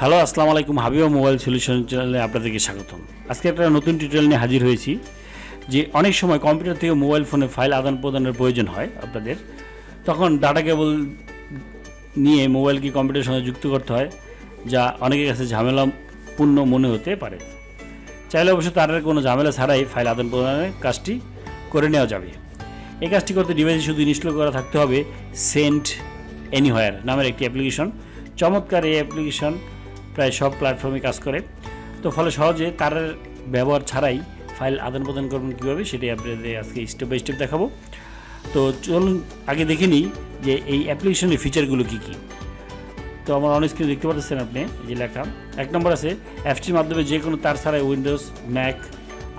Hello, আসসালামু আলাইকুম। Habiba mobile solution চ্যানেলে আপনাদেরকে স্বাগতম। আজকে একটা নতুন টিউটোরিয়াল নিয়ে হাজির হয়েছি, যে অনেক সময় কম্পিউটার থেকে মোবাইল ফোনে ফাইল আদান প্রদানের প্রয়োজন হয় আপনাদের। তখন ডাটা কেবল নিয়ে মোবাইলকে কম্পিউটারের সঙ্গে যুক্ত করতে হয়, যা অনেকের কাছে ঝামেলাপূর্ণ মনে হতে পারে। চাইলে অবশ্য তার কোনো ঝামেলা ছাড়াই ফাইল আদান প্রদানের কাজটি করে নেওয়া যাবে। এই কাজটি করতে ডিভাইসে শুধু ইনস্টল করা থাকতে হবে সেন্ট এনিহোয়ার নামের একটি অ্যাপ্লিকেশন। চমৎকার এই অ্যাপ্লিকেশন প্রায় সব প্ল্যাটফর্মে কাজ করে। তো ফলে সহজে তার ব্যবহার ছাড়াই ফাইল আদান প্রদান করবেন কীভাবে সেটাই আপনাদের আজকে স্টেপ বাই স্টেপ দেখাবো। তো চলুন আগে দেখে নিই যে এই অ্যাপ্লিকেশনের ফিচারগুলো কী কী। তো আমার অন স্ক্রিনে দেখতে পাচ্ছেন আপনি যে লেখা। এক নম্বর আছে অ্যাপটির মাধ্যমে যে কোনো তার ছাড়াই Windows Mac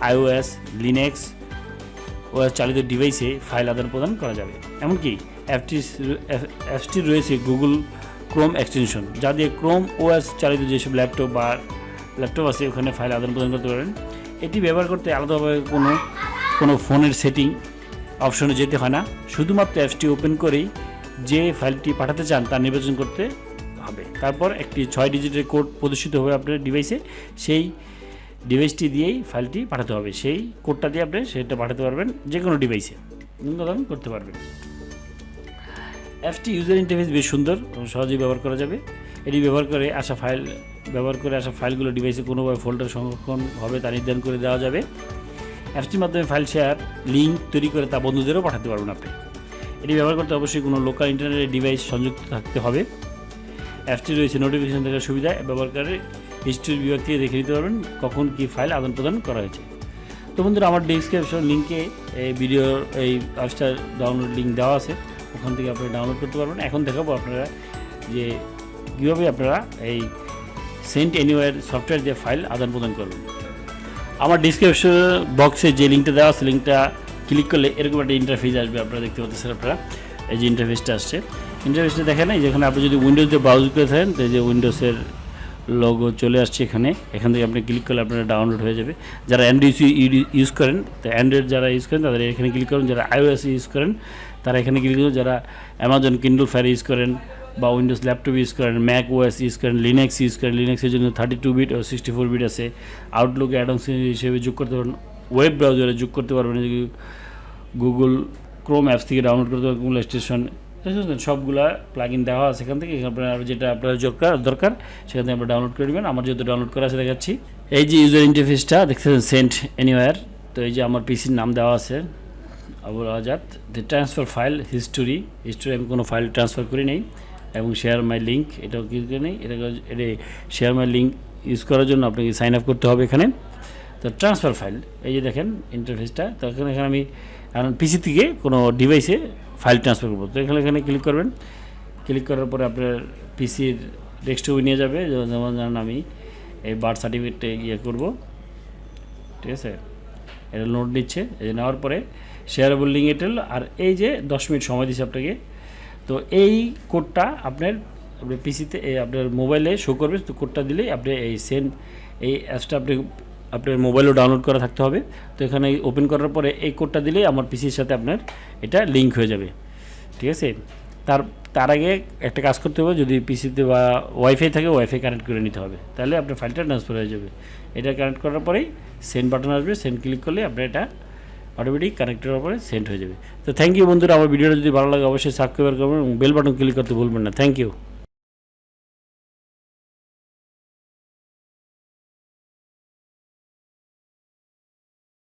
iOS Linux OS চালিত ডিভাইসে ফাইল আদান প্রদান করা যাবে। এমনকি অ্যাপটি অ্যাপসটি রয়েছে গুগল ক্রোম এক্সটেনশন যা দিয়ে ক্রোম ওএস চালিত যেসব ল্যাপটপ বা ল্যাপটপ আছে, ওখানে ফাইল আদান প্রদান করতে পারেন এটি ব্যবহার করতে আলাদাভাবে কোনো কোনো ফোনের সেটিং অপশনে যেতে হয় না। শুধুমাত্র অ্যাপসটি ওপেন করেই যে ফাইলটি পাঠাতে চান, তা নির্বাচন করতে হবে। তারপর একটি ছয় ডিজিটের কোড প্রদর্শিত হবে আপনার ডিভাইসে সেই ডিভাইসটি দিয়েই ফাইলটি পাঠাতে হবে। সেই কোডটা দিয়ে আপনি সেটা পাঠাতে পারবেন যে কোনো ডিভাইসে করতে পারবেন। অ্যাপসটি ইউজার ইন্টারফেস বেশ সুন্দর সহজেই ব্যবহার করা যাবে। এটি ব্যবহার করে আসা ফাইল ব্যবহার করে আসা ফাইলগুলো ডিভাইসে কোনোভাবে ফোল্ডার সংরক্ষণ হবে তা নির্ধারণ করে দেওয়া যাবে। অ্যাপসটির মাধ্যমে ফাইল শেয়ার লিঙ্ক তৈরি করে তা বন্ধুদেরও পাঠাতে পারবেন আপনি। এটি ব্যবহার করতে অবশ্যই কোনো লোকাল ইন্টারনেট ডিভাইস সংযুক্ত থাকতে হবে। অ্যাপটি রয়েছে নোটিফিকেশন দেখার সুবিধা, ব্যবহারকারী হিস্ট্রি বিভাগ থেকে দেখে নিতে পারবেন কখন কী ফাইল আদান প্রদান করা হয়েছে। তো বন্ধুরা, আমার ডিসক্রিপশন লিঙ্কে এই ভিডিওর এই অ্যাপসটার ডাউনলোড লিঙ্ক দেওয়া আছে। ওখান থেকে আপনারা ডাউনলোড করতে পারবেন। এখন দেখাবো আপনারা যে কীভাবে আপনারা এই সেন্ট এনিওয়ার সফটওয়্যার যে ফাইল আদান প্রদান করবেন। আমার ডিসক্রিপশন বক্সে যে লিঙ্কটা দেওয়া আছে লিঙ্কটা ক্লিক করলে এরকম একটা ইন্টারফেস আসবে, আপনারা দেখতে পাচ্ছেন আপনারা। এই যে ইন্টারফেসটা আসছে। ইন্টারফেসটা দেখেন, এই যেখানে আপনি যদি উইন্ডোজ দিয়ে ব্রাউজ করে থাকেন, তো যে উইন্ডোজের লোগো চলে আসছে এখানে। এখান থেকে আপনি ক্লিক করলে আপনারা ডাউনলোড হয়ে যাবে। যারা অ্যান্ড্রয়েড ইউজ করেন, তো অ্যান্ড্রয়েড যারা ইউজ করেন, তাদের এখানে ক্লিক করুন। যারা আইওএস ইউজ করেন, তারা এখানে ক্লিক করুন। যারা অ্যামাজন কিন্ডল ফায়ার ইউজ করেন বা উইন্ডোজ ল্যাপটপ ইউজ করেন ম্যাক ওএস ইউজ করেন লিনাক্স ইউজ করেন লিনাক্সের জন্য থার্টি টু বিট ও সিক্সটি ফোর বিট আছে। আউটলুক অ্যাডমস হিসেবে যোগ করতে পারবেন। ওয়েব ব্রাউজারে যোগ করতে পারবেন। গুগল ক্রোম অ্যাপস থেকে ডাউনলোড করতে পারবেন। গুগল স্টেশন সবগুলা প্লাগ ইন দেওয়া আছে সেখান থেকে আপনার যেটা আপনার দরকার দরকার, সেখান থেকে আপনার ডাউনলোড করে নেবেন আমার যেহেতু ডাউনলোড করা আছে, দেখাচ্ছি। এই যে ইউজার ইন্টারফেসটা দেখতেছেন সেন্ট এনিওয়ার তো এই যে আমার পিসির নাম দেওয়া আছে, Abul Azad. The transfer file history history আমি কোনো ফাইল ট্রান্সফার করি নেই। এবং শেয়ার মাই লিঙ্ক এটাও কি করে নেই। এটা এটা শেয়ার মাই লিঙ্ক ইউজ করার জন্য আপনাকে সাইন আপ করতে হবে এখানে। তো ট্রান্সফার ফাইল এই যে দেখেন ইন্টারফেসটা তো এখানে এখানে আমি এখন পিসি থেকে কোনো ডিভাইসে ফাইল ট্রান্সফার করব। তো এখানে এখানে ক্লিক করবেন। ক্লিক করার পরে আপনার পিসির ডেস্কটপে নিয়ে যাবে। যেমন যেমন আমি এই বার্থ সার্টিফিকেট ইয়ে করব। ঠিক আছে? এটা নোট নিচ্ছে। এই নেওয়ার পরে শেয়ারেবল লিঙ্ক এটেল আর এই যে দশ মিনিট সময় দিচ্ছে আপনাকে। তো এই কোডটা আপনার আপনার পিসিতে আপনার মোবাইলে শো করবে। তো কোডটা দিলেই আপনি এই সেন এই অ্যাপসটা আপনি আপনার মোবাইলেও ডাউনলোড করা থাকতে হবে। তো এখানে ওপেন করার পরে এই কোডটা দিলেই আমার পিসির সাথে আপনার এটা লিঙ্ক হয়ে যাবে। ঠিক আছে? তার তার আগে একটা কাজ করতে হবে, যদি পিসিতে বা ওয়াইফাই থাকে ওয়াইফাই কানেক্ট করে নিতে হবে। তাহলে আপনার ফাইলটা ট্রান্সফার হয়ে যাবে। এটা কানেক্ট করার পরেই সেন্ড বাটন আসবে সেন্ড ক্লিক করলে আপনার এটা অটোমেটিক কানেক্টের পরে সেন্ড হয়ে যাবে। তো থ্যাংক ইউ বন্ধুরা, আমার ভিডিওটা যদি ভালো লাগে, অবশ্যই সাবস্ক্রাইব করবেন এবং বেল বাটন ক্লিক করতে ভুলবেন না। Thank you